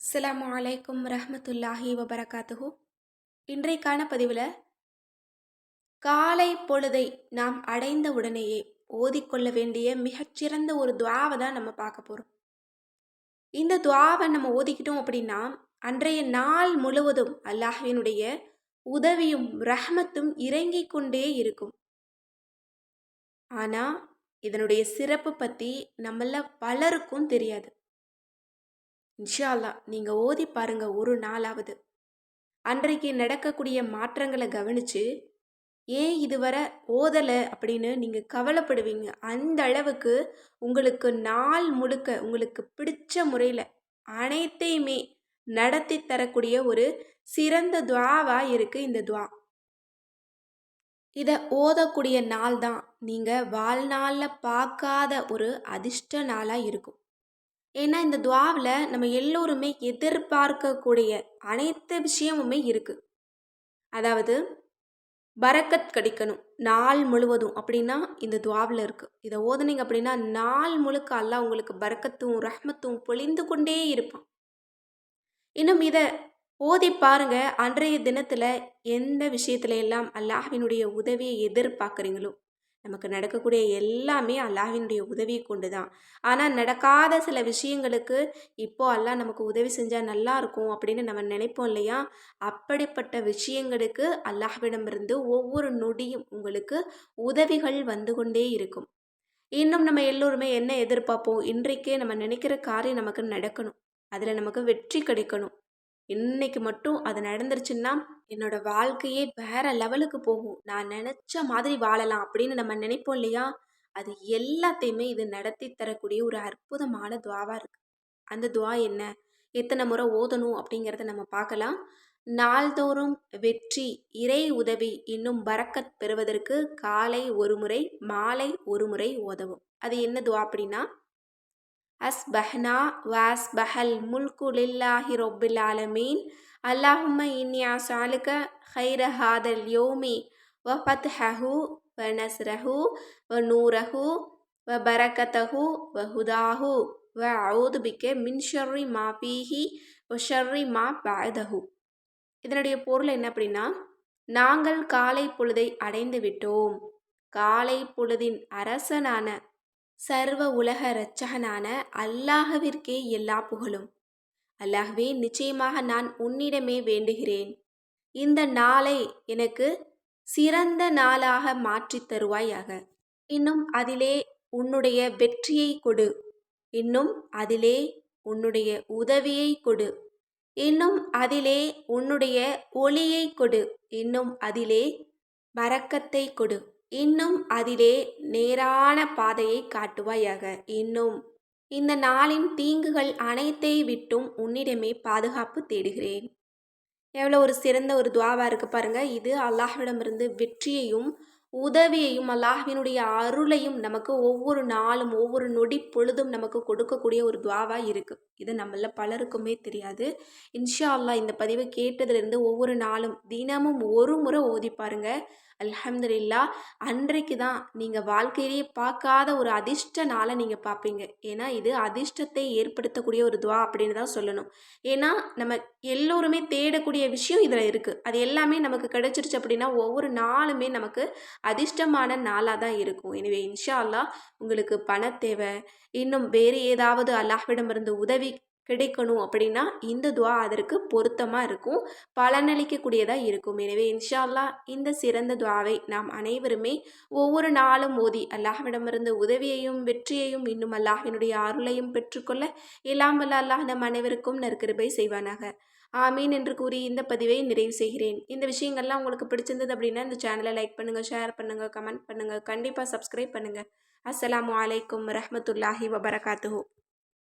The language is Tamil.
அஸ்லாம் வலைக்கும் ரஹமத்துல்லாஹி வபரகாத்துஹு. இன்றைக்கான பதிவில் காலை பொழுதை நாம் அடைந்த உடனேயே ஓதிக்கொள்ள வேண்டிய மிகச்சிறந்த ஒரு துவாவை தான் நம்ம பார்க்க போகிறோம் இந்த துவாவை நம்ம ஓதிக்கிட்டோம் அப்படின்னா அன்றைய நாள் முழுவதும் அல்லாஹ்வினுடைய உதவியும் ரஹ்மத்தும் இறங்கிக் கொண்டே இருக்கும். ஆனால் இதனுடைய சிறப்பு பற்றி நம்மள பலருக்கும் தெரியாது. இன்ஷால்லா நீங்கள் ஓதி பாருங்க ஒரு நாளாவது. அன்றைக்கு நடக்கக்கூடிய மாற்றங்களை கவனித்து ஏன் இதுவரை ஓதலை அப்படின்னு நீங்கள் கவலைப்படுவீங்க. அந்த அளவுக்கு உங்களுக்கு நாள் முழுக்க உங்களுக்கு பிடிச்ச முறையில் அனைத்தையுமே நடத்தி தரக்கூடிய ஒரு சிறந்த துவாவாக இருக்குது இந்த துவா. இதை ஓதக்கூடிய நாள் தான் நீங்கள் வாழ்நாளில் பார்க்காத ஒரு அதிர்ஷ்ட நாளாக இருக்கும். ஏன்னா இந்த துவாவில் நம்ம எல்லோருமே எதிர்பார்க்கக்கூடிய அனைத்து விஷயமுமே இருக்குது அதாவது பரக்கத் கிடைக்கணும் நாள் முழுவதும் அப்படின்னா இந்த துவாவில் இருக்குது இதை ஓதுனீங்க அப்படின்னா நாள் முழுக்க அல்லாஹ் உங்களுக்கு பரக்கத்தும் ரஹ்மத்தும் பொழிந்து கொண்டே இருப்பான். இன்னும் இதை ஓதி பாருங்க அன்றைய தினத்தில் எந்த விஷயத்துல எல்லாம் அல்லாஹ்வினுடைய உதவியை எதிர்பார்க்குறீங்களோ நமக்கு நடக்கக்கூடிய எல்லாமே அல்லாஹினுடைய உதவியை கொண்டு தான் ஆனால் நடக்காத சில விஷயங்களுக்கு இப்போ அல்லாஹ் நமக்கு உதவி செஞ்சால் நல்லா இருக்கும் அப்படின்னு நம்ம நினைப்போம் இல்லையா? அப்படிப்பட்ட விஷயங்களுக்கு அல்லாஹ்விடமிருந்து ஒவ்வொரு நொடியும் உங்களுக்கு உதவிகள் வந்து கொண்டே இருக்கும். இன்னும் நம்ம எல்லோருமே என்ன எதிர்பார்ப்போம்? இன்றைக்கே நம்ம நினைக்கிற காரியம் நமக்கு நடக்கணும். அதில் நமக்கு வெற்றி கிடைக்கணும். இன்னைக்கு மட்டும் அது நடந்துருச்சுன்னா என்னோட வாழ்க்கையே வேற லெவலுக்கு போகும். நான் நினச்ச மாதிரி வாழலாம் அப்படின்னு நம்ம நினைப்போம் இல்லையா? அது எல்லாத்தையுமே இது நடத்தி தரக்கூடிய ஒரு அற்புதமான துவாவாக இருக்குது அந்த துவா என்ன? எத்தனை முறை ஓதணும் அப்படிங்கிறத நம்ம பார்க்கலாம். நாள்தோறும் வெற்றி இறை உதவி இன்னும் பறக்கத் பெறுவதற்கு காலை ஒரு முறை மாலை ஒரு முறை உதவும் அது என்ன துவா அப்படின்னா அஸ்பஹ்னா வாஸ்பஹல் முல்கு லில்லாஹி ரொப்பில் ஆலமீன். அல்லாஹும்ம இன்யா சாலுக ஹைர ஹாதல் யோமி. வ ஃபத்ஹஹு வ நஸ்ரஹு வ நூரஹு வ பரகதஹு வ ஹுதாஹு. வ அவுது பிக்க மின் ஷர்ரி மா பீஹி வ ஷர்ரி மா பாதஹு இதனுடைய பொருள் என்ன அப்படின்னா நாங்கள் காலை பொழுதை அடைந்து விட்டோம். காலை பொழுதின் அரசனான சர்வ உலக இரட்சகனான அல்லாஹவிற்கே எல்லா புகழும். அல்லாஹ்வே நிச்சயமாக நான் உன்னிடமே வேண்டுகிறேன். இந்த நாளை எனக்கு சிறந்த நாளாக மாற்றித் தருவாயாக. இன்னும் அதிலே உன்னுடைய வெற்றியை கொடு. இன்னும் அதிலே உன்னுடைய உதவியை கொடு. இன்னும் அதிலே உன்னுடைய ஒளியை கொடு. இன்னும் அதிலே வரக்கத்தை கொடு. இன்னும் அதிலே நேரான பாதையை காட்டுவாயாக. இன்னும் இந்த நாளின் தீங்குகள் அனைத்தை விட்டும் உன்னிடமே பாதுகாப்பு தேடுகிறேன். எவ்வளோ ஒரு சிறந்த ஒரு துவாவாக இருக்குது பாருங்கள் இது அல்லாஹ்விடமிருந்து வெற்றியையும் உதவியையும் அல்லாஹ்வினுடைய அருளையும் நமக்கு ஒவ்வொரு நாளும் ஒவ்வொரு நொடி பொழுதும் நமக்கு கொடுக்கக்கூடிய ஒரு துவாவாக இருக்குது இது நம்மள பலருக்குமே தெரியாது. இன்ஷா அல்லாஹ் இந்த பதிவை கேட்டதுலேருந்து ஒவ்வொரு நாளும் தினமும் ஒரு முறை ஓதி பாருங்கள் அல்ஹம்துலில்லா அன்றைக்கு தான் நீங்கள் வாழ்க்கையிலேயே பார்க்காத ஒரு அதிர்ஷ்ட நாளை நீங்கள் பார்ப்பீங்க. ஏன்னா இது அதிர்ஷ்டத்தை ஏற்படுத்தக்கூடிய ஒரு துவா அப்படின்னு தான் சொல்லணும். ஏன்னா நம்ம எல்லோருமே தேடக்கூடிய விஷயம் இதில் இருக்குது அது எல்லாமே நமக்கு கிடைச்சிருச்சு அப்படின்னா ஒவ்வொரு நாளுமே நமக்கு அதிர்ஷ்டமான நாளாக தான் இருக்கும். எனவே இன்ஷா அல்லா உங்களுக்கு பண தேவை இன்னும் வேறு ஏதாவது அல்லாஹ்விடமிருந்து உதவி கிடைக்கணும் அப்படின்னா இந்த துவா அதற்கு பொருத்தமாக இருக்கும். பலனளிக்கக்கூடியதாக இருக்கும். எனவே இன்ஷால்லா இந்த சிறந்த துவாவை நாம் அனைவருமே ஒவ்வொரு நாளும் ஓதி அல்லாஹ்விடமிருந்து உதவியையும் வெற்றியையும் இன்னும் அல்லாஹினுடைய அருளையும் பெற்றுக்கொள்ள எல்லாம் வல்ல அல்லாஹ் நம் அனைவருக்கும் நற்கிருபை செய்வானாக. ஆமீன் என்று கூறி இந்த பதிவை நிறைவு செய்கிறேன். இந்த விஷயங்கள்லாம் உங்களுக்கு பிடிச்சிருந்தது அப்படின்னா இந்த சேனலை லைக் பண்ணுங்கள் ஷேர் பண்ணுங்கள் கமெண்ட் பண்ணுங்கள் கண்டிப்பாக சப்ஸ்கிரைப் பண்ணுங்கள் அஸ்லாம் வலைக்கம் ரஹமத்துல்லாஹி வபரகாத்துஹூ.